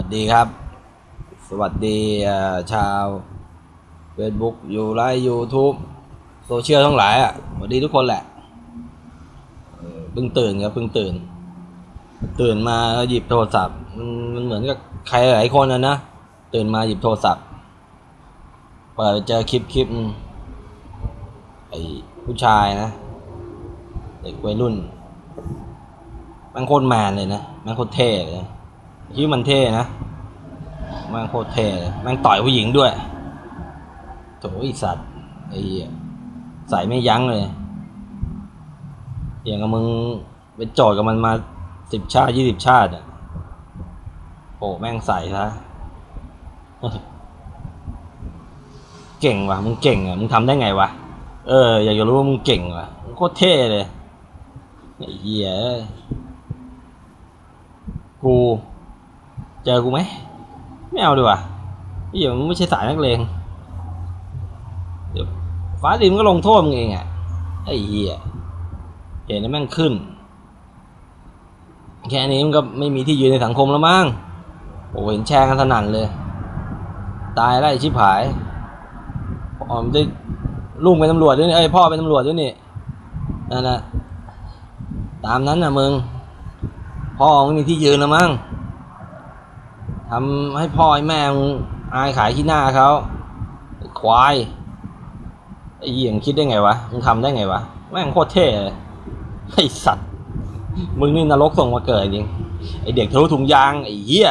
วัสดีครับ สวัสดีชาวเฟซบุ๊กอยู่ไลฟ์ยูทูบโซเชียลทั้งหลายอะสวัสดีทุกคนแหละเพิ่งตื่นครับเพิ่งตื่น ตื่นมาหยิบโทรศัพท์มันมันเหมือนกับใครหลายคนนะนะตื่นมาหยิบโทรศัพท์เปิดเจอคลิปคลิปไอ้ผู้ชายนะเด็กวัยรุ่นมันโคตรแมนเลยนะมันโคตรเท่เลยคิด ว่ามันเท่นะมันโคตรเท่เลยมันต่อยผู้หญิงด้วยโถอีสัตว์ไอ้เหี้ยใส่ไม่ยั้งเลยอย่างกับมึงไปจทย์กับมันมาสิบชาติยี่สิบชาติอะโอ้แม่งใส่ซะเก่งว่ะมึงเก่งอะมึงทำได้ไงวะเอออยากจะรู้ว่ามึงเก่งว่ะมึงโคตรเท่เลยไอ้เหี้ยเอ้ยกู เจอกูไหมไม่เอาดีกว่าไอ้เหี้ยมึงไม่ใช่สายนักเลงเดี๋ยวฟ้าดินก็ลงโทษมึงเองอะไอ้เหี้ยเห็นแล้วแม่งขึ้น แค่นี้มันก็ไม่มีที่ยืนในสังคมแล้วมั้งโอ้เห็นแชร์กันสนั่นเลย ตายแล้วไอ้ชิบหายอ๋อมนได้ลุงเป็นตำรวจด้วยนี่เอ้พ่อเป็นตำรวจด้วยนี่นั่นนะตามนั้นนะมึงพ่อไม่มีที่ยืนแล้วมั้ง ทำให้พ่อให้แม่มึงอายขายขี้หน้าเขาควายไอ้เหี้ยงคิดได้ไงวะมึงทำได้ไงวะแม่งโคตรเท่เลยไอ้สัตว์มึงนี่นรกส่งมาเกิดจริงไอ้เด็กทะลุถุงยางไอ้เหี้ย